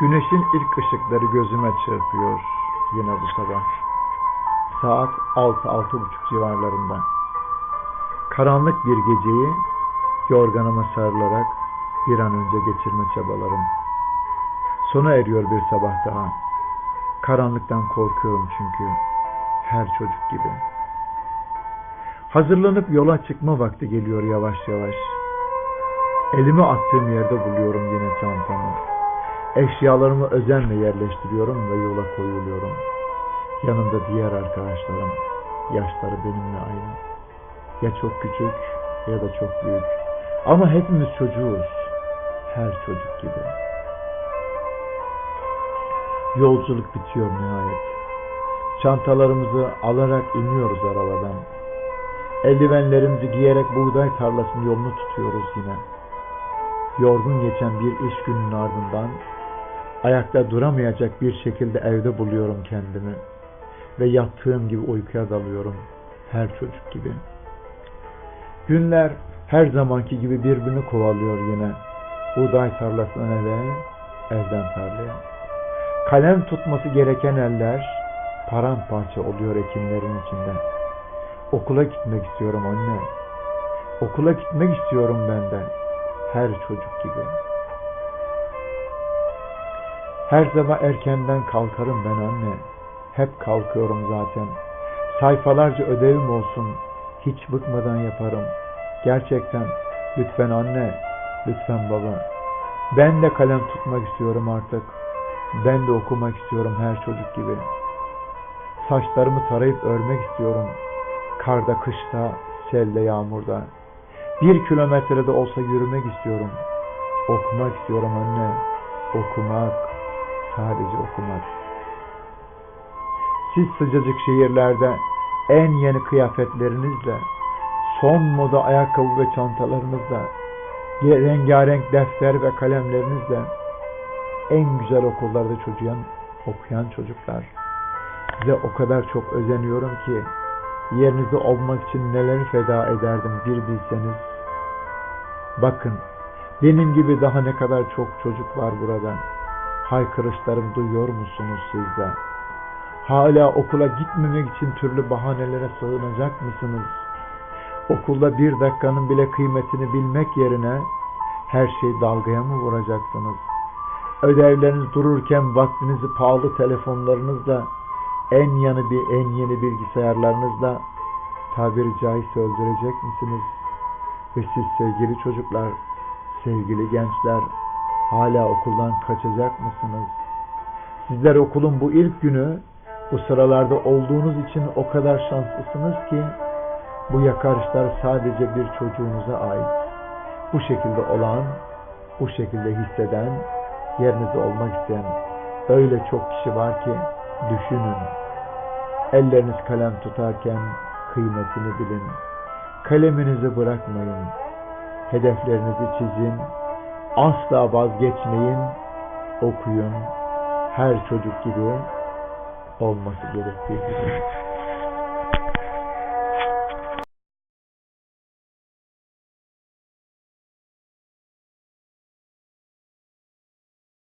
Güneşin ilk ışıkları gözüme çarpıyor yine bu sabah. Saat altı, altı buçuk civarlarında. Karanlık bir geceyi yorganıma sarılarak bir an önce geçirme çabalarım. Sona eriyor bir sabah daha. Karanlıktan korkuyorum çünkü her çocuk gibi. Hazırlanıp yola çıkma vakti geliyor yavaş yavaş. Elimi attığım yerde buluyorum yine çantamı. Eşyalarımı özenle yerleştiriyorum ve yola koyuluyorum. Yanımda diğer arkadaşlarım, yaşları benimle aynı. Ya çok küçük ya da çok büyük. Ama hepimiz çocuğuz. Her çocuk gibi. Yolculuk bitiyor nihayet. Çantalarımızı alarak iniyoruz arabadan. Eldivenlerimizi giyerek buğday tarlasının yolunu tutuyoruz yine. Yorgun geçen bir iş gününün ardından ayakta duramayacak bir şekilde evde buluyorum kendimi ve yattığım gibi uykuya dalıyorum her çocuk gibi. Günler her zamanki gibi birbirini kovalıyor yine. Buğday tarlasından eve, evden tarlaya. Kalem tutması gereken eller paramparça oluyor ekinlerin içinde. Okula gitmek istiyorum anne. Okula gitmek istiyorum benden. Her çocuk gibi. Her sabah erkenden kalkarım ben anne. Hep kalkıyorum zaten. Sayfalarca ödevim olsun. Hiç bıkmadan yaparım. Gerçekten lütfen anne, lütfen baba. Ben de kalem tutmak istiyorum artık. Ben de okumak istiyorum her çocuk gibi. Saçlarımı tarayıp örmek istiyorum. Karda, kışta, selde, yağmurda. Bir kilometrede olsa yürümek istiyorum. Okumak istiyorum anne. Okumak. Sadece okumak. Siz sıcacık şehirlerde en yeni kıyafetlerinizle, son moda ayakkabı ve çantalarınızla, rengarenk defter ve kalemlerinizle en güzel okullarda çocuğun, okuyan çocuklar. Size o kadar çok özeniyorum ki yerinizde olmak için neleri feda ederdim bir bilseniz. Bakın benim gibi daha ne kadar çok çocuk var burada. Haykırışlarımı duyuyor musunuz siz de? Hala okula gitmemek için türlü bahanelere sığınacak mısınız? Okulda bir dakikanın bile kıymetini bilmek yerine her şey dalgaya mı vuracaksınız? Ödevleriniz dururken vaktinizi pahalı telefonlarınızla, en yeni bir en yeni bilgisayarlarınızla tabiri caizse öldürecek misiniz? Ve siz sevgili çocuklar, sevgili gençler, hala okuldan kaçacak mısınız? Sizler okulun bu ilk günü bu sıralarda olduğunuz için o kadar şanslısınız ki bu yakarışlar sadece bir çocuğunuza ait. Bu şekilde olan, bu şekilde hisseden, yerinizde olmak isteyen öyle çok kişi var ki düşünün. Elleriniz kalem tutarken kıymetini bilin. Kaleminizi bırakmayın. Hedeflerinizi çizin. Asla vazgeçmeyin. Okuyun. Her çocuk gibi olması gerektiği gibi.